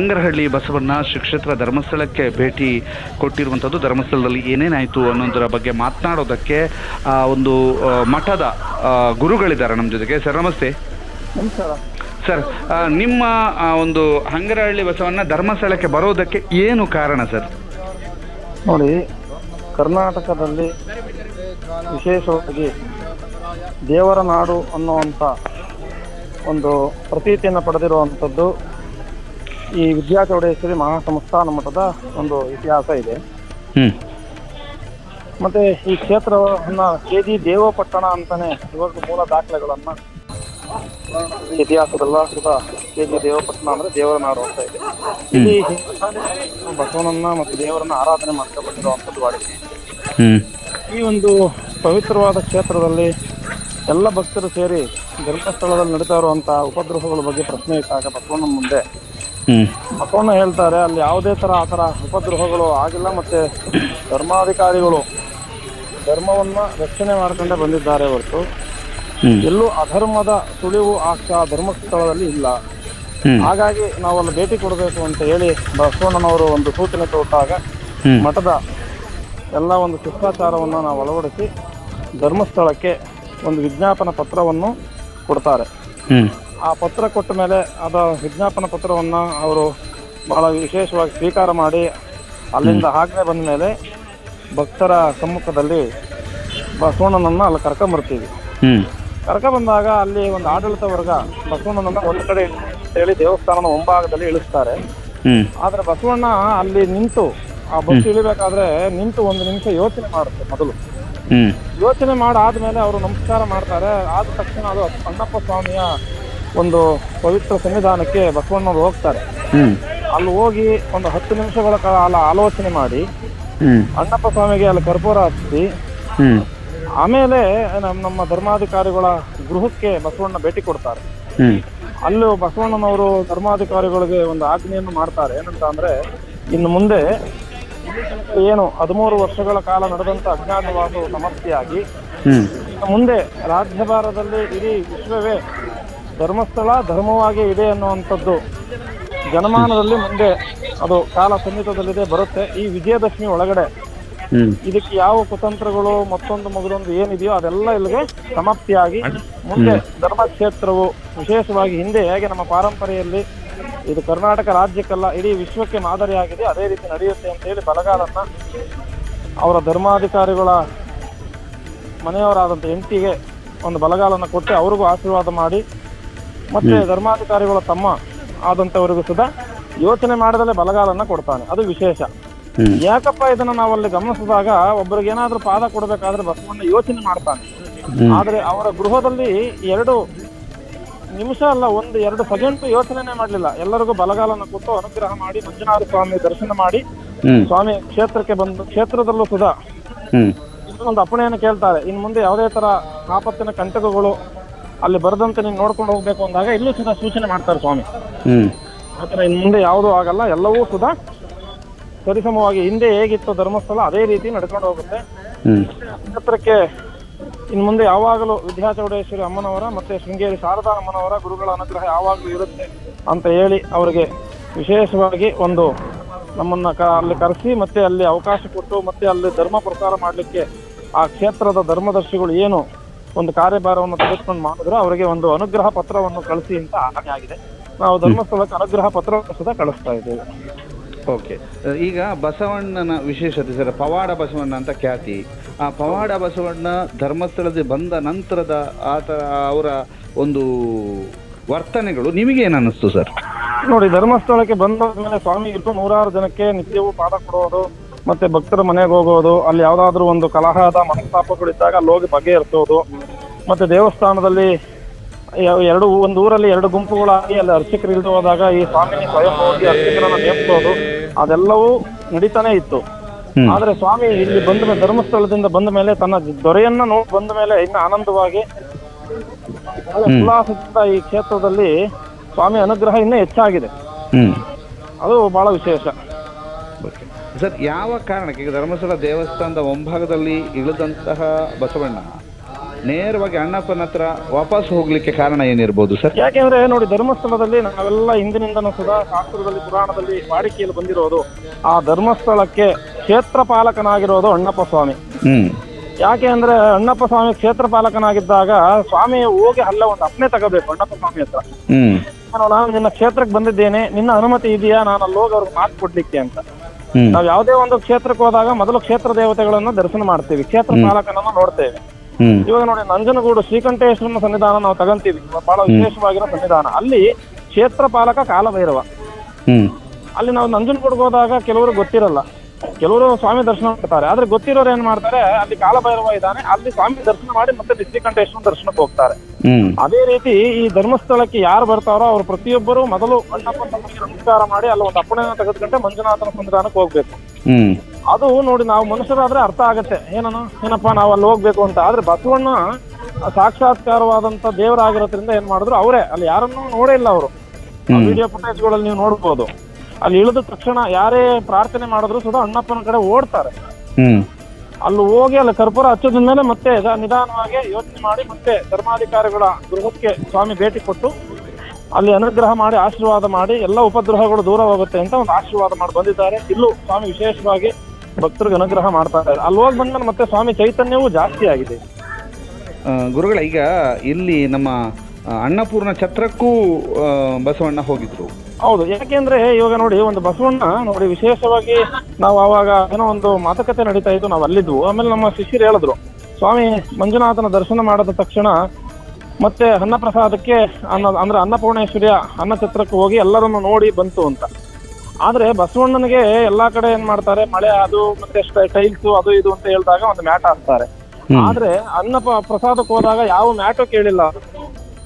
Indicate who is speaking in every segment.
Speaker 1: ಹಂಗರಹಳ್ಳಿ ಬಸವಣ್ಣ ಶ್ರೀ ಕ್ಷೇತ್ರ ಧರ್ಮಸ್ಥಳಕ್ಕೆ ಭೇಟಿ ಕೊಟ್ಟಿರುವಂಥದ್ದು. ಧರ್ಮಸ್ಥಳದಲ್ಲಿ ಏನೇನಾಯಿತು ಅನ್ನೋದರ ಬಗ್ಗೆ ಮಾತನಾಡೋದಕ್ಕೆ ಒಂದು ಮಠದ ಗುರುಗಳಿದ್ದಾರೆ ನಮ್ಮ ಜೊತೆಗೆ. ಸರ್ ನಮಸ್ತೆ.
Speaker 2: ನಮಸ್ಕಾರ.
Speaker 1: ಸರ್ ನಿಮ್ಮ ಒಂದು ಹಂಗರಹಳ್ಳಿ ಬಸವಣ್ಣ ಧರ್ಮಸ್ಥಳಕ್ಕೆ ಬರೋದಕ್ಕೆ ಏನು ಕಾರಣ ಸರ್?
Speaker 2: ನೋಡಿ ಕರ್ನಾಟಕದಲ್ಲಿ ವಿಶೇಷವಾಗಿ ದೇವರ ನಾಡು ಅನ್ನುವಂಥ ಒಂದು ಪ್ರತೀತಿಯನ್ನು ಪಡೆದಿರುವಂಥದ್ದು ಈ ವಿದ್ಯಾ ಚೌಡೇಶ್ವರಿ ಮಹಾಸಂಸ್ಥಾನ ಮಠದ ಒಂದು ಇತಿಹಾಸ ಇದೆ.
Speaker 1: ಹ್ಮ್.
Speaker 2: ಮತ್ತೆ ಈ ಕ್ಷೇತ್ರವನ್ನ ಕೆ ಜಿ ದೇವಪಟ್ಟಣ ಅಂತಾನೆ ಇವತ್ತು ಮೂಲ ದಾಖಲೆಗಳನ್ನ ಇತಿಹಾಸದಲ್ಲ ಕೂಡ ಕೆ ಜಿ ದೇವಪಟ್ಟಣ ಅಂದ್ರೆ ದೇವರ ನಾಡು ಅಂತ ಇದೆ. ಇಲ್ಲಿ ಬಸವನನ್ನ ಮತ್ತು ದೇವರನ್ನ ಆರಾಧನೆ ಮಾಡ್ತಾ ಬಂದಿರುವಂಥದ್ದು ವಾಡಿಕೆ ಈ ಒಂದು ಪವಿತ್ರವಾದ ಕ್ಷೇತ್ರದಲ್ಲಿ ಎಲ್ಲ ಭಕ್ತರು ಸೇರಿ ಧರ್ಮಸ್ಥಳದಲ್ಲಿ ನಡೀತಾ ಇರುವಂತಹ ಉಪದ್ರವಗಳ ಬಗ್ಗೆ ಪ್ರಶ್ನೆ ಇಟ್ಟಾಗ ಬಸವಣ್ಣ ಮುಂದೆ ಬಸವಣ್ಣ ಹೇಳ್ತಾರೆ ಅಲ್ಲಿ ಯಾವುದೇ ತರ ಆ ಥರ ಉಪದ್ರವಗಳು ಆಗಿಲ್ಲ ಮತ್ತೆ ಧರ್ಮಾಧಿಕಾರಿಗಳು ಧರ್ಮವನ್ನ ರಕ್ಷಣೆ ಮಾಡ್ಕೊಂಡೇ ಬಂದಿದ್ದಾರೆ ಹೊರತು. ಎಲ್ಲೂ ಅಧರ್ಮದ ಸುಳಿವು ಆಗ್ತಾ ಕ- ಧರ್ಮಸ್ಥಳದಲ್ಲಿ ಇಲ್ಲ. ಹಾಗಾಗಿ ನಾವಲ್ಲಿ ಭೇಟಿ ಕೊಡಬೇಕು ಅಂತ ಹೇಳಿ ಬಸವಣ್ಣನವರು ಒಂದು ಸೂಚನೆ ಕೊಟ್ಟಾಗ ಮಠದ ಎಲ್ಲ ಒಂದು ಶಿಷ್ಟಾಚಾರವನ್ನು ನಾವು ಅಳವಡಿಸಿ ಧರ್ಮಸ್ಥಳಕ್ಕೆ ಒಂದು ವಿಜ್ಞಾಪನ ಪತ್ರವನ್ನು ಕೊಡ್ತಾರೆ. ಆ ಪತ್ರ ಕೊಟ್ಟ ಮೇಲೆ ಅದ ವಿಜ್ಞಾಪನ ಪತ್ರವನ್ನು ಅವರು ಬಹಳ ವಿಶೇಷವಾಗಿ ಸ್ವೀಕಾರ ಮಾಡಿ ಅಲ್ಲಿಂದ ಹಾಗೆ ಬಂದ ಮೇಲೆ ಭಕ್ತರ ಸಮ್ಮುಖದಲ್ಲಿ ಬಸವಣ್ಣನನ್ನು ಅಲ್ಲಿ ಕರ್ಕೊಂಬರ್ತೀವಿ ಕರ್ಕೊಂಬಂದಾಗ ಅಲ್ಲಿ ಒಂದು ಆಡಳಿತ ವರ್ಗ ಬಸವಣ್ಣನನ್ನ ಒಂದು ಕಡೆ ಹೇಳಿ ದೇವಸ್ಥಾನದ ಮುಂಭಾಗದಲ್ಲಿ ಇಳಿಸ್ತಾರೆ. ಆದರೆ ಬಸವಣ್ಣ ಅಲ್ಲಿ ನಿಂತು ಆ ಬಸ್ ಇಳಿಬೇಕಾದ್ರೆ ನಿಂತು ಒಂದು ನಿಮಿಷ ಯೋಚನೆ ಮಾಡುತ್ತೆ ಮೊದಲು. ಯೋಚನೆ ಮಾಡಾದ್ಮೇಲೆ ಅವರು ನಮಸ್ಕಾರ ಮಾಡ್ತಾರೆ. ಆದ ತಕ್ಷಣ ಅದು ಅಣ್ಣಪ್ಪ ಸ್ವಾಮಿಯ ಒಂದು ಪವಿತ್ರ ಸಂವಿಧಾನಕ್ಕೆ ಬಸವಣ್ಣವ್ರು ಹೋಗ್ತಾರೆ. ಅಲ್ಲಿ ಹೋಗಿ ಒಂದು ಹತ್ತು ನಿಮಿಷಗಳ ಕಾಲ ಆಲೋಚನೆ ಮಾಡಿ ಅಣ್ಣಪ್ಪ ಸ್ವಾಮಿಗೆ ಅಲ್ಲಿ ಕರ್ಪೂರ ಹಚ್ಚಿ ಆಮೇಲೆ ನಮ್ಮ ನಮ್ಮ ಧರ್ಮಾಧಿಕಾರಿಗಳ ಗೃಹಕ್ಕೆ ಬಸವಣ್ಣ ಭೇಟಿ ಕೊಡ್ತಾರೆ. ಅಲ್ಲಿ ಬಸವಣ್ಣನವರು ಧರ್ಮಾಧಿಕಾರಿಗಳಿಗೆ ಒಂದು ಆಜ್ಞೆಯನ್ನು ಮಾಡ್ತಾರೆ. ಏನಂತ ಅಂದ್ರೆ ಇನ್ನು ಮುಂದೆ ಏನು ಹದಿಮೂರು ವರ್ಷಗಳ ಕಾಲ ನಡೆದಂತ ಅಜ್ಞಾತವಾಸವು ಸಮಸ್ಯೆಯಾಗಿ ಮುಂದೆ ರಾಜ್ಯಭಾರದಲ್ಲಿ ಇಡೀ ವಿಶ್ವವೇ ಧರ್ಮಸ್ಥಳ ಧರ್ಮವಾಗಿ ಇದೆ ಅನ್ನುವಂಥದ್ದು ಜನಮಾನದಲ್ಲಿ ಮುಂದೆ ಅದು ಕಾಲ ಸನ್ನಿಹಿತದಲ್ಲಿದೆ ಬರುತ್ತೆ. ಈ ವಿಜಯದಶಮಿ ಒಳಗಡೆ ಇದಕ್ಕೆ ಯಾವ ಕುತಂತ್ರಗಳು ಮತ್ತೊಂದು ಮಗದೊಂದು ಏನಿದೆಯೋ ಅದೆಲ್ಲ ಇಲ್ಲಿಗೆ ಸಮಾಪ್ತಿಯಾಗಿ ಮುಂದೆ ಧರ್ಮಕ್ಷೇತ್ರವು ವಿಶೇಷವಾಗಿ ಹಿಂದೆ ಹೇಗೆ ನಮ್ಮ ಪಾರಂಪರೆಯಲ್ಲಿ ಇದು ಕರ್ನಾಟಕ ರಾಜ್ಯಕ್ಕಲ್ಲ ಇಡೀ ವಿಶ್ವಕ್ಕೆ ಮಾದರಿಯಾಗಿದೆ ಅದೇ ರೀತಿ ನಡೆಯುತ್ತೆ ಅಂತ ಹೇಳಿ ಬಲಗಾಲನ್ನ ಅವರ ಧರ್ಮಾಧಿಕಾರಿಗಳ ಮನೆಯವರಾದಂಥ ಎಂಟಿಗೆ ಒಂದು ಬಲಗಾಲನ್ನು ಕೊಟ್ಟು ಅವ್ರಿಗೂ ಆಶೀರ್ವಾದ ಮಾಡಿ ಮತ್ತೆ ಧರ್ಮಾಧಿಕಾರಿಗಳ ತಮ್ಮ ಆದಂತವರಿಗೂ ಸುದ ಯೋಚನೆ ಮಾಡದಲ್ಲೇ ಬಲಗಾಲನ್ನ ಕೊಡ್ತಾನೆ. ಅದು ವಿಶೇಷ. ಯಾಕಪ್ಪ ಇದನ್ನ ನಾವಲ್ಲಿ ಗಮನಿಸಿದಾಗ ಒಬ್ಬರಿಗೆ ಏನಾದ್ರೂ ಪಾದ ಕೊಡಬೇಕಾದ್ರೆ ಬಸವಣ್ಣ ಯೋಚನೆ ಮಾಡ್ತಾನೆ. ಆದ್ರೆ ಅವರ ಗೃಹದಲ್ಲಿ ಎರಡು ನಿಮಿಷ ಅಲ್ಲ ಒಂದು ಎರಡು ಸೆಕೆಂಡ್ ಯೋಚನೆ ಮಾಡಲಿಲ್ಲ. ಎಲ್ಲರಿಗೂ ಬಲಗಾಲನ್ನು ಕೊಟ್ಟು ಅನುಗ್ರಹ ಮಾಡಿ ಮಂಜುನಾಥ ಸ್ವಾಮಿ ದರ್ಶನ ಮಾಡಿ ಸ್ವಾಮಿ ಕ್ಷೇತ್ರಕ್ಕೆ ಬಂದು ಕ್ಷೇತ್ರದಲ್ಲೂ ಸುಧಾ ಒಂದು ಅಪ್ಪಣೆಯನ್ನು ಕೇಳ್ತಾರೆ. ಇನ್ ಮುಂದೆ ಯಾವುದೇ ತರ ಆಪತ್ತಿನ ಕಂಟಕಗಳು ಅಲ್ಲಿ ಬರದಂತೆ ನೀವು ನೋಡ್ಕೊಂಡು ಹೋಗ್ಬೇಕು ಅಂದಾಗ ಇಲ್ಲೂ ಸುಧಾ ಸೂಚನೆ ಮಾಡ್ತಾರೆ ಸ್ವಾಮಿ.
Speaker 1: ಹ್ಞೂ
Speaker 2: ಆ ಥರ ಇನ್ನು ಮುಂದೆ ಯಾವುದೂ ಆಗಲ್ಲ ಎಲ್ಲವೂ ಸುಧಾ ಸರಿಸಮವಾಗಿ ಹಿಂದೆ ಹೇಗಿತ್ತು ಧರ್ಮಸ್ಥಳ ಅದೇ ರೀತಿ ನಡ್ಕೊಂಡು ಹೋಗುತ್ತೆ.
Speaker 1: ಹ್ಞೂ
Speaker 2: ಇನ್ ಇನ್ನು ಮುಂದೆ ಯಾವಾಗಲೂ ವಿದ್ಯಾಚೌಡೇಶ್ವರಿ ಅಮ್ಮನವರ ಮತ್ತೆ ಶೃಂಗೇರಿ ಶಾರದಾ ಅಮ್ಮನವರ ಗುರುಗಳ ಅನುಗ್ರಹ ಯಾವಾಗಲೂ ಇರುತ್ತೆ ಅಂತ ಹೇಳಿ ಅವರಿಗೆ ವಿಶೇಷವಾಗಿ ಒಂದು ನಮ್ಮನ್ನ ಕ ಅಲ್ಲಿ ಕರೆಸಿ ಮತ್ತೆ ಅಲ್ಲಿ ಅವಕಾಶ ಕೊಟ್ಟು ಮತ್ತೆ ಅಲ್ಲಿ ಧರ್ಮ ಪ್ರಸಾರ ಮಾಡಲಿಕ್ಕೆ ಆ ಕ್ಷೇತ್ರದ ಧರ್ಮದರ್ಶಿಗಳು ಏನು ಒಂದು ಕಾರ್ಯಭಾರವನ್ನು ತೆಗೆದುಕೊಂಡು ಮಾಡಿದ್ರು ಅವರಿಗೆ ಒಂದು ಅನುಗ್ರಹ ಪತ್ರವನ್ನು ಕಳಿಸಿ ಅಂತ ಆಜ್ಞೆ ಆಗಿದೆ. ನಾವು ಧರ್ಮಸ್ಥಳಕ್ಕೆ ಅನುಗ್ರಹ ಪತ್ರವನ್ನು ಸಹ ಕಳಿಸ್ತಾ ಇದ್ದೇವೆ.
Speaker 1: ಓಕೆ. ಈಗ ಬಸವಣ್ಣನ ವಿಶೇಷತೆ ಸರ್ ಪವಾಡ ಬಸವಣ್ಣ ಅಂತ ಖ್ಯಾತಿ. ಆ ಪವಾಡ ಬಸವಣ್ಣ ಧರ್ಮಸ್ಥಳದಲ್ಲಿ ಬಂದ ನಂತರದ ಆತ ಅವರ ಒಂದು ವರ್ತನೆಗಳು ನಿಮಗೆ ಅನ್ನಿಸ್ತು ಸರ್?
Speaker 2: ನೋಡಿ ಧರ್ಮಸ್ಥಳಕ್ಕೆ ಬಂದ ಮೇಲೆ ಸ್ವಾಮಿ ಇಟ್ಟು ನೂರಾರು ಜನಕ್ಕೆ ನಿತ್ಯವೂ ಪಾಠ ಕೊಡೋದು ಮತ್ತೆ ಭಕ್ತರ ಮನೆಗೆ ಹೋಗೋದು ಅಲ್ಲಿ ಯಾವ್ದಾದ್ರು ಒಂದು ಕಲಹದ ಮನಸ್ತಾಪಗಳಿದ್ದಾಗ ಅಲ್ಲಿ ಹೋಗಿ ಇರ್ತೋದು ಮತ್ತೆ ದೇವಸ್ಥಾನದಲ್ಲಿ ಎರಡು ಒಂದು ಊರಲ್ಲಿ ಎರಡು ಗುಂಪುಗಳಾಗಿ ಅಲ್ಲಿ ಅರ್ಚಕರು ಇಳಿದು ಹೋದಾಗ ಈ ಸ್ವಾಮಿನಿ ಸ್ವಯಂ ಹೋಗಿ ಅರ್ಚಕರನ್ನ ನೇಮಿಸೋದು ಅದೆಲ್ಲವೂ ನಡೀತಾನೆ ಇತ್ತು. ಆದ್ರೆ ಸ್ವಾಮಿ ಇಲ್ಲಿ ಬಂದ ಮೇಲೆ ಧರ್ಮಸ್ಥಳದಿಂದ ಬಂದ ಮೇಲೆ ತನ್ನ ದೊರೆಯನ್ನ ನೋಡಿ ಬಂದ ಮೇಲೆ ಇನ್ನ ಆನಂದವಾಗಿ ಉಲ್ಲಾಸದಿಂದ ಈ ಕ್ಷೇತ್ರದಲ್ಲಿ ಸ್ವಾಮಿ ಅನುಗ್ರಹ ಇನ್ನೂ ಹೆಚ್ಚಾಗಿದೆ. ಅದು ಬಹಳ ವಿಶೇಷ.
Speaker 1: ಸರ್ ಯಾವ ಕಾರಣಕ್ಕೆ? ಈಗ ಧರ್ಮಸ್ಥಳ ದೇವಸ್ಥಾನದ ಮುಂಭಾಗದಲ್ಲಿ ಇಳಿದಂತಹ ಬಸವಣ್ಣ ನೇರವಾಗಿ ಅಣ್ಣಪ್ಪನ ಹತ್ರ ವಾಪಸ್ ಹೋಗ್ಲಿಕ್ಕೆ ಕಾರಣ ಏನಿರ್ಬೋದು ಸರ್?
Speaker 2: ಯಾಕೆಂದ್ರೆ ನೋಡಿ ಧರ್ಮಸ್ಥಳದಲ್ಲಿ ನಾವೆಲ್ಲ ಹಿಂದಿನಿಂದನೂ ಸುಧಾ ಶಾಸ್ತ್ರದಲ್ಲಿ ಪುರಾಣದಲ್ಲಿ ವಾಡಿಕೆಯಲ್ಲಿ ಬಂದಿರೋದು ಆ ಧರ್ಮಸ್ಥಳಕ್ಕೆ ಕ್ಷೇತ್ರ ಪಾಲಕನಾಗಿರೋದು ಅಣ್ಣಪ್ಪ ಸ್ವಾಮಿ.
Speaker 1: ಹ್ಮ್.
Speaker 2: ಯಾಕೆ ಅಂದ್ರೆ ಅಣ್ಣಪ್ಪ ಸ್ವಾಮಿ ಕ್ಷೇತ್ರ ಪಾಲಕನಾಗಿದ್ದಾಗ ಸ್ವಾಮಿ ಹೋಗಿ ಅಲ್ಲ ಒಂದು ಅಪ್ನೆ ತಗೋಬೇಕು ಅಣ್ಣಪ್ಪ ಸ್ವಾಮಿ ಹತ್ರ.
Speaker 1: ಹ್ಮ್.
Speaker 2: ನಾನು ನಾನು ನಿನ್ನ ಕ್ಷೇತ್ರಕ್ಕೆ ಬಂದಿದ್ದೇನೆ ನಿನ್ನ ಅನುಮತಿ ಇದೆಯಾ? ನಾನು ಅಲ್ಲಿ ಹೋಗಿ ಅವ್ರಿಗೆ ಮಾತು ಕೊಡ್ಲಿಕ್ಕೆ ಅಂತ. ನಾವು ಯಾವುದೇ ಒಂದು ಕ್ಷೇತ್ರಕ್ಕೆ ಹೋದಾಗ ಮೊದಲು ಕ್ಷೇತ್ರ ದೇವತೆಗಳನ್ನ ದರ್ಶನ ಮಾಡ್ತೀವಿ. ಕ್ಷೇತ್ರ ಪಾಲಕನನ್ನ ನೋಡ್ತೇವೆ. ಇವಾಗ ನೋಡಿ ನಂಜನಗೂಡು ಶ್ರೀಕಂಠೇಶ್ವರನ ಸನ್ನಿಧಾನ ನಾವು ತಗಂತೀವಿ. ಬಹಳ ವಿಶೇಷವಾಗಿರೋ ಸನ್ನಿಧಾನ. ಅಲ್ಲಿ ಕ್ಷೇತ್ರ ಪಾಲಕ ಕಾಲಭೈರವ. ಅಲ್ಲಿ ನಾವು ನಂಜನಗೂಡಿಗೆ ಹೋದಾಗ ಕೆಲವರು ಗೊತ್ತಿರಲ್ಲ. ಕೆಲವರು ಸ್ವಾಮಿ ದರ್ಶನ ಮಾಡ್ತಾರೆ. ಆದ್ರೆ ಗೊತ್ತಿರೋರು ಏನ್ ಮಾಡ್ತಾರೆ ಅಲ್ಲಿ ಕಾಲಭೈರವ ಇದ್ದಾನೆ ಅಲ್ಲಿ ಸ್ವಾಮಿ ದರ್ಶನ ಮಾಡಿ ಮತ್ತೆ ನಿಶ್ಚಿಕಂಠೇಶ್ವರ ದರ್ಶನಕ್ಕೆ ಹೋಗ್ತಾರೆ. ಅದೇ ರೀತಿ ಈ ಧರ್ಮಸ್ಥಳಕ್ಕೆ ಯಾರು ಬರ್ತಾರೋ ಅವ್ರು ಪ್ರತಿಯೊಬ್ಬರು ಮೊದಲು ನಮಸ್ಕಾರ ಮಾಡಿ ಅಲ್ಲಿ ಒಂದು ಅಪ್ಪಣೆಯನ್ನು ತೆಗೆದುಕೊಂಡೆ ಮಂಜುನಾಥನ ಸನ್ನಿಧಾನಕ್ಕೆ ಹೋಗ್ಬೇಕು. ಅದು ನೋಡಿ ನಾವು ಮನುಷ್ಯರಾದ್ರೆ ಅರ್ಥ ಆಗತ್ತೆ. ಏನನು ಏನಪ್ಪ ನಾವು ಅಲ್ಲಿ ಹೋಗ್ಬೇಕು ಅಂತ. ಆದ್ರೆ ಬಸವಣ್ಣ ಸಾಕ್ಷಾತ್ಕಾರವಾದಂತ ದೇವರಾಗಿರೋದ್ರಿಂದ ಏನ್ ಮಾಡಿದ್ರು? ಅವರೇ. ಅಲ್ಲಿ ಯಾರನ್ನೂ ನೋಡೇ ಇಲ್ಲ ಅವರು. ವಿಡಿಯೋ ಫುಟೇಜ್ಗಳಲ್ಲಿ ನೀವು ನೋಡ್ಬೋದು. ಅಲ್ಲಿ ಇಳಿದ ತಕ್ಷಣ ಯಾರೇ ಪ್ರಾರ್ಥನೆ ಮಾಡಿದ್ರು ಸುದಾ ಅಣ್ಣಪ್ಪನ ಕಡೆ ಓಡ್ತಾರೆ.
Speaker 1: ಹ್ಮ್.
Speaker 2: ಅಲ್ಲಿ ಹೋಗಿ ಅಲ್ಲಿ ಕರ್ಪೂರ ಹಚ್ಚೋದ್ರಿಂದಲೇ ಮತ್ತೆ ನಿಧಾನವಾಗಿ ಯೋಚನೆ ಮಾಡಿ ಮತ್ತೆ ಧರ್ಮಾಧಿಕಾರಿಗಳ ಗೃಹಕ್ಕೆ ಸ್ವಾಮಿ ಭೇಟಿ ಕೊಟ್ಟು ಅಲ್ಲಿ ಅನುಗ್ರಹ ಮಾಡಿ ಆಶೀರ್ವಾದ ಮಾಡಿ ಎಲ್ಲ ಉಪದ್ರವಗಳು ದೂರವಾಗುತ್ತೆ ಅಂತ ಒಂದು ಆಶೀರ್ವಾದ ಮಾಡಿ ಬಂದಿದ್ದಾರೆ. ಇಲ್ಲೂ ಸ್ವಾಮಿ ವಿಶೇಷವಾಗಿ ಭಕ್ತರಿಗೆ ಅನುಗ್ರಹ ಮಾಡ್ತಾ ಇದ್ದಾರೆ. ಅಲ್ಲಿ ಹೋಗಿ ಬಂದ್ಮೇಲೆ ಮತ್ತೆ ಸ್ವಾಮಿ ಚೈತನ್ಯವೂ ಜಾಸ್ತಿ ಆಗಿದೆ.
Speaker 1: ಆ, ಗುರುಗಳ ಈಗ ಇಲ್ಲಿ ನಮ್ಮ ಆ, ಅನ್ನಪೂರ್ಣ ಛತ್ರಕ್ಕೂ ಆ, ಬಸವಣ್ಣ ಹೋಗಿದ್ರು.
Speaker 2: ಹೌದು ಯಾಕೆಂದ್ರೆ ಇವಾಗ ನೋಡಿ ಒಂದು ಬಸವಣ್ಣ ನೋಡಿ ವಿಶೇಷವಾಗಿ ನಾವು ಅವಾಗ ಏನೋ ಒಂದು ಮಾತುಕತೆ ನಡೀತಾ ಇತ್ತು ನಾವು ಅಲ್ಲಿದ್ವು. ಆಮೇಲೆ ನಮ್ಮ ಶಿಷ್ಯರು ಹೇಳಿದ್ರು ಸ್ವಾಮಿ ಮಂಜುನಾಥನ ದರ್ಶನ ಮಾಡಿದ ತಕ್ಷಣ ಮತ್ತೆ ಅನ್ನಪ್ರಸಾದಕ್ಕೆ ಅನ್ನ ಅಂದ್ರೆ ಅನ್ನಪೂರ್ಣೇಶ್ವರಿಯ ಅನ್ನ ಛತ್ರಕ್ಕೆ ಹೋಗಿ ಎಲ್ಲರನ್ನು ನೋಡಿ ಬಂತು ಅಂತ. ಆದ್ರೆ ಬಸವಣ್ಣನಿಗೆ ಎಲ್ಲಾ ಕಡೆ ಏನ್ ಮಾಡ್ತಾರೆ ಮಳೆ ಅದು ಮತ್ತೆ ಟೈಲ್ಸ್ ಅದು ಇದು ಅಂತ ಹೇಳಿದಾಗ ಒಂದು ಮ್ಯಾಟ್ ಹಾಕ್ತಾರೆ. ಆದ್ರೆ ಅನ್ನ ಪ್ರಸಾದಕ್ಕೆ ಹೋದಾಗ ಯಾವ ಮ್ಯಾಟು ಕೇಳಿಲ್ಲ.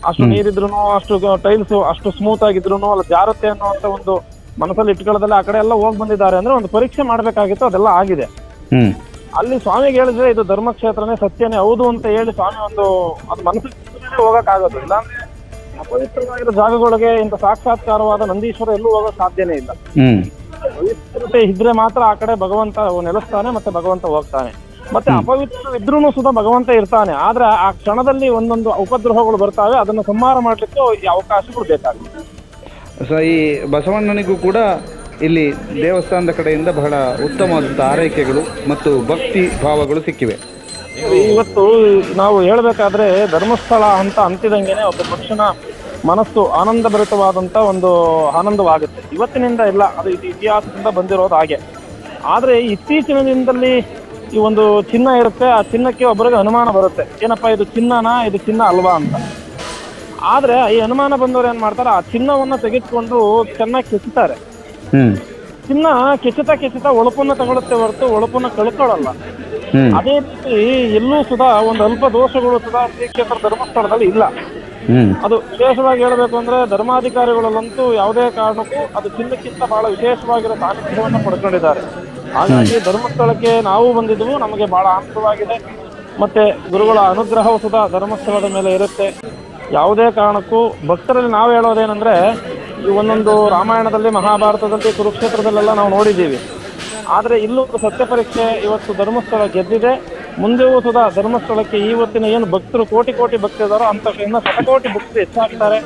Speaker 2: ಅಷ್ಟು ನೀರಿದ್ರು ಅಷ್ಟು ಟೈಲ್ಸ್ ಅಷ್ಟು ಸ್ಮೂತ್ ಆಗಿದ್ರು ಅಲ್ಲ ಜಾರತ್ತೆ ಅನ್ನುವಂತ ಒಂದು ಮನಸ್ಸಲ್ಲಿ ಇಟ್ಕೊಳ್ಳೋದಲ್ಲ ಆ ಕಡೆ ಎಲ್ಲ ಹೋಗಿ ಬಂದಿದ್ದಾರೆ ಅಂದ್ರೆ ಒಂದು ಪರೀಕ್ಷೆ ಮಾಡ್ಬೇಕಾಗಿತ್ತು ಅದೆಲ್ಲ ಆಗಿದೆ. ಅಲ್ಲಿ ಸ್ವಾಮಿಗೆ ಹೇಳಿದ್ರೆ ಇದು ಧರ್ಮಕ್ಷೇತ್ರನೇ ಸತ್ಯನೇ ಹೌದು ಅಂತ ಹೇಳಿ ಸ್ವಾಮಿ ಒಂದು ಅದು ಮನಸ್ಸಿಗೆ ಹೋಗಕ್ ಆಗೋದು ಇಲ್ಲಾಂದ್ರೆ ಅಪವಿತ್ರವಾಗಿರೋ ಜಾಗಗಳಿಗೆ ಇಂಥ ಸಾಕ್ಷಾತ್ಕಾರವಾದ ನಂದೀಶ್ವರ ಎಲ್ಲೂ ಹೋಗೋಕ್ ಸಾಧ್ಯನೇ ಇಲ್ಲ. ಪವಿತ್ರತೆ ಇದ್ರೆ ಮಾತ್ರ ಆ ಕಡೆ ಭಗವಂತ ನೆಲೆಸ್ತಾನೆ ಮತ್ತೆ ಭಗವಂತ ಹೋಗ್ತಾನೆ. ಮತ್ತೆ ಅಪವಿತ್ರ ಇದ್ರೂ ಸುಧಾ ಭಗವಂತ ಇರ್ತಾನೆ. ಆದ್ರೆ ಆ ಕ್ಷಣದಲ್ಲಿ ಒಂದೊಂದು ಉಪದ್ರವಗಳು ಬರ್ತಾವೆ ಅದನ್ನು ಸಂಹಾರ ಮಾಡಲಿಕ್ಕೆ ಈ ಅವಕಾಶಗಳು ಬೇಕಾಗುತ್ತೆ
Speaker 1: ಸೊ ಈ ಬಸವಣ್ಣನಿಗೂ ಕೂಡ ಇಲ್ಲಿ ದೇವಸ್ಥಾನದ ಕಡೆಯಿಂದ ಬಹಳ ಉತ್ತಮವಾದಂಥ ಆರೈಕೆಗಳು ಮತ್ತು ಭಕ್ತಿ ಭಾವಗಳು ಸಿಕ್ಕಿವೆ.
Speaker 2: ಇವತ್ತು ನಾವು ಹೇಳಬೇಕಾದ್ರೆ ಧರ್ಮಸ್ಥಳ ಅಂತ ಅಂತಿದಂಗೆನೆ ಒಬ್ಬ ಮನುಷ್ಯನ ಮನಸ್ಸು ಆನಂದ ಭರಿತವಾದಂತ ಒಂದು ಆನಂದವಾಗುತ್ತೆ. ಇವತ್ತಿನಿಂದ ಇಲ್ಲ ಅದು ಇದು ಇತಿಹಾಸದಿಂದ ಬಂದಿರೋದು ಹಾಗೆ. ಆದ್ರೆ ಇತ್ತೀಚಿನ ದಿನದಲ್ಲಿ ಈ ಒಂದು ಚಿನ್ನ ಇರುತ್ತೆ ಆ ಚಿನ್ನಕ್ಕೆ ಒಬ್ಬರಿಗೆ ಅನುಮಾನ ಬರುತ್ತೆ. ಏನಪ್ಪಾ ಇದು ಚಿನ್ನನಾ ಇದು ಚಿನ್ನ ಅಲ್ವಾ ಅಂತ. ಆದ್ರೆ ಈ ಅನುಮಾನ ಬಂದವರು ಏನ್ ಮಾಡ್ತಾರೆ ಆ ಚಿನ್ನವನ್ನ ತೆಗೆದುಕೊಂಡು ಚೆನ್ನಾಗಿ ಕೆಚ್ಚುತ್ತಾರೆ ಚಿನ್ನ ಕೆಚ್ಚುತ್ತಾ ಕೆಚ್ಚುತ್ತಾ ಒಳಪನ್ನ ತಗೊಳುತ್ತೆ ಹೊರತು ಒಳಪನ್ನ ಕಳ್ಕೊಳ್ಳಲ್ಲ. ಅದೇ ರೀತಿ ಎಲ್ಲೂ ಸುಧಾ ಒಂದು ಅಲ್ಪ ದೋಷಗಳು ಸುಧಾ ಶ್ರೀ ಕ್ಷೇತ್ರ ಧರ್ಮಸ್ಥಳದಲ್ಲಿ ಇಲ್ಲ. ಅದು ವಿಶೇಷವಾಗಿ ಹೇಳಬೇಕು ಅಂದ್ರೆ ಧರ್ಮಾಧಿಕಾರಿಗಳಲ್ಲಂತೂ ಯಾವುದೇ ಕಾರಣಕ್ಕೂ ಅದು ಚಿನ್ನಕ್ಕಿಂತ ಬಹಳ ವಿಶೇಷವಾಗಿರೋ ಸಾನ್ನಿಧ್ಯವನ್ನು ಪಡ್ಕೊಂಡಿದ್ದಾರೆ. ಹಾಗಾಗಿ ಧರ್ಮಸ್ಥಳಕ್ಕೆ ನಾವು ಬಂದಿದ್ದವು ನಮಗೆ ಬಹಳ ಆನಂದವಾಗಿದೆ. ಮತ್ತೆ ಗುರುಗಳ ಅನುಗ್ರಹವು ಸುಧಾ ಧರ್ಮಸ್ಥಳದ ಮೇಲೆ ಇರುತ್ತೆ. ಯಾವುದೇ ಕಾರಣಕ್ಕೂ ಭಕ್ತರಲ್ಲಿ ನಾವು ಹೇಳೋದೇನೆಂದ್ರೆ ಈ ಒಂದೊಂದು ರಾಮಾಯಣದಲ್ಲಿ ಮಹಾಭಾರತದಲ್ಲಿ ಕುರುಕ್ಷೇತ್ರದಲ್ಲೆಲ್ಲ ನಾವು ನೋಡಿದ್ದೀವಿ. ಆದರೆ ಇಲ್ಲೂ ಸತ್ಯ ಪರೀಕ್ಷೆ ಇವತ್ತು ಧರ್ಮಸ್ಥಳ ಗೆದ್ದಿದೆ. ಮುಂದೆಯೂ ಸುಧಾ ಧರ್ಮಸ್ಥಳಕ್ಕೆ ಇವತ್ತಿನ ಏನು ಭಕ್ತರು ಕೋಟಿ ಕೋಟಿ ಭಕ್ತರಿದಾರೋ ಅಂತ ಇನ್ನೂ ಶತಕೋಟಿ ಭಕ್ತರು ಹೆಚ್ಚಾಗ್ತಾರೆ.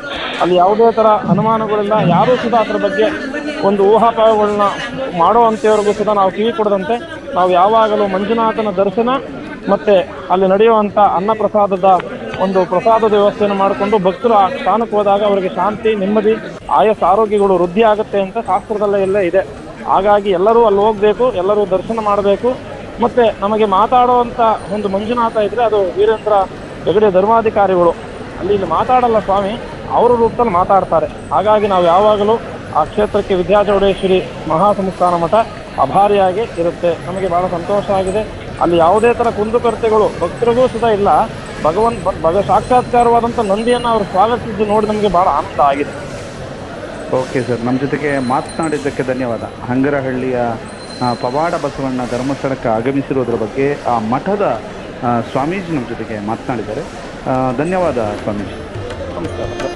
Speaker 2: ಅಲ್ಲಿ ಯಾವುದೇ ಥರ ಅನುಮಾನಗಳಿಲ್ಲ. ಯಾರೂ ಸುದ ಅದರ ಬಗ್ಗೆ ಒಂದು ಊಹಾಪಾಯಗಳನ್ನ ಮಾಡೋ ಅಂಥವ್ರಿಗೂ ಸುದ ನಾವು ಕಿವಿ ಕೊಡದಂತೆ ನಾವು ಯಾವಾಗಲೂ ಮಂಜುನಾಥನ ದರ್ಶನ ಮತ್ತೆ ಅಲ್ಲಿ ನಡೆಯುವಂಥ ಅನ್ನಪ್ರಸಾದದ ಒಂದು ಪ್ರಸಾದದ ವ್ಯವಸ್ಥೆಯನ್ನು ಮಾಡಿಕೊಂಡು ಭಕ್ತರು ಆ ಸ್ಥಾನಕ್ಕೆ ಹೋದಾಗ ಅವರಿಗೆ ಶಾಂತಿ, ನೆಮ್ಮದಿ, ಆಯಸ್, ಆರೋಗ್ಯಗಳು ವೃದ್ಧಿ ಆಗುತ್ತೆ ಅಂತ ಶಾಸ್ತ್ರದಲ್ಲೇ ಎಲ್ಲ ಇದೆ. ಹಾಗಾಗಿ ಎಲ್ಲರೂ ಅಲ್ಲಿ ಹೋಗಬೇಕು, ಎಲ್ಲರೂ ದರ್ಶನ ಮಾಡಬೇಕು. ಮತ್ತೆ ನಮಗೆ ಮಾತಾಡುವಂಥ ಒಂದು ಮಂಜುನಾಥ ಇದ್ರೆ ಅದು ವೀರೇಂದ್ರ ಹೆಗಡೆ ಧರ್ಮಾಧಿಕಾರಿಗಳು. ಅಲ್ಲಿ ಇಲ್ಲಿ ಮಾತಾಡಲ್ಲ ಸ್ವಾಮಿ. ಅವರ ರೂಪದಲ್ಲಿ ಮಾತಾಡ್ತಾರೆ. ಹಾಗಾಗಿ ನಾವು ಯಾವಾಗಲೂ ಆ ಕ್ಷೇತ್ರಕ್ಕೆ ವಿದ್ಯಾಚೌಡೇಶ್ವರಿ ಮಹಾಸಂಸ್ಥಾನ ಮಠ ಅಭಾರಿಯಾಗಿ ಇರುತ್ತೆ. ನಮಗೆ ಬಹಳ ಸಂತೋಷ ಆಗಿದೆ. ಅಲ್ಲಿ ಯಾವುದೇ ಥರ ಕುಂದುಕೊರತೆಗಳು ಭಕ್ತರಿಗೂ ಸುತ ಇಲ್ಲ. ಭಗವನ್ ಭಗ ಸಾಕ್ಷಾತ್ಕಾರವಾದಂಥ ನಂದಿಯನ್ನು ಅವರು ಸ್ವಾಗತಿಸಿದ್ದು ನೋಡಿ ನಮಗೆ ಬಹಳ ಆನಂದ ಆಗಿದೆ.
Speaker 1: ಓಕೆ ಸರ್ ನಮ್ಮ ಜೊತೆಗೆ ಮಾತನಾಡಿದ್ದಕ್ಕೆ ಧನ್ಯವಾದ. ಹಂಗರಹಳ್ಳಿಯ ಪವಾಡ ಬಸವಣ್ಣ ಧರ್ಮಸ್ಥಳಕ್ಕೆ ಆಗಮಿಸಿರೋದ್ರ ಬಗ್ಗೆ ಆ ಮಠದ ಸ್ವಾಮೀಜಿ ನಮ್ಮ ಜೊತೆಗೆ ಮಾತನಾಡಿದ್ದಾರೆ. ಧನ್ಯವಾದ ಸ್ವಾಮೀಜಿ.
Speaker 2: ನಮಸ್ಕಾರ.